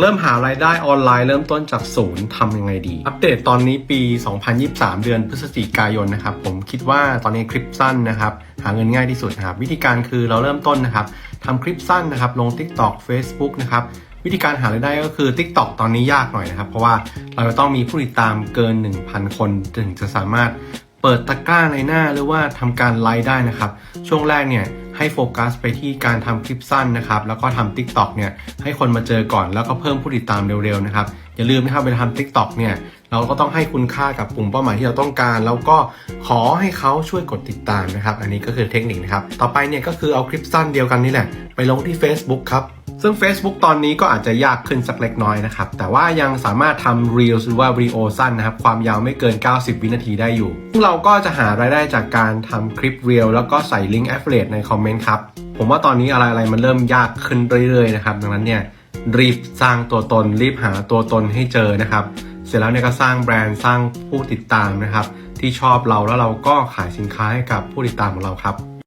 เริ่มหารายได้ออนไลน์เริ่มต้นจากศูนย์ทำยังไงดี อัปเดตตอนนี้ปี 2023 เดือนพฤศจิกายนนะครับ ผมคิดว่าตอนนี้คลิปสั้นนะครับ หาเงินง่ายที่สุดนะครับ วิธีการคือเราเริ่มต้นนะครับทำคลิปสั้นนะครับ ลง TikTok Facebook นะครับวิธีการหารายได้ก็คือ TikTok ตอนนี้ยากหน่อยนะครับ เพราะว่าเราจะต้องมีผู้ติดตามเกิน 1,000 คน ถึงจะสามารถ เปิดตะกร้าในหน้าหรือว่าทำการไลฟ์ได้นะครับ ช่วงแรกเนี่ยให้โฟกัสไปที่การทำคลิปสั้นนะครับ แล้วก็ทำ TikTok เนี่ยให้คนมาเจอก่อนแล้วก็เพิ่มผู้ติดตามเร็วๆนะครับ อย่าลืมนะครับเวลาทำ TikTok เนี่ยเราก็ต้องให้คุณค่ากับกลุ่มเป้าหมายที่เราต้องการ แล้วก็ขอให้เขาช่วยกดติดตามนะครับ อันนี้ก็คือเทคนิคนะครับ ต่อไปเนี่ยก็คือเอาคลิปสั้นเดียวกันนี่แหละ ไปลงที่ Facebook ครับ ซึ่ง Facebook ตอนนี้ก็อาจจะยากขึ้นสักเล็กน้อยนะครับ แต่ว่ายังสามารถทำ Reels หรือว่าวิดีโอสั้นนะครับ ความยาวไม่เกิน 90 วินาทีได้อยู่ ซึ่งเราก็จะหารายได้จากการทำคลิป Reel แล้วก็ใส่ลิงก์ Affiliate ในคอมเมนต์ครับ ผมว่าตอนนี้อะไรๆมันเริ่มยากขึ้นเรื่อยๆนะครับ ดังนั้นเนี่ยรีบสร้างตัวตน รีบหาตัวตนให้เจอนะครับ เสร็จแล้วเนี่ยก็สร้างแบรนด์สร้างผู้ติดตามนะครับ ที่ชอบเราแล้วเราก็ขายสินค้าให้กับผู้ติดตามของเราครับ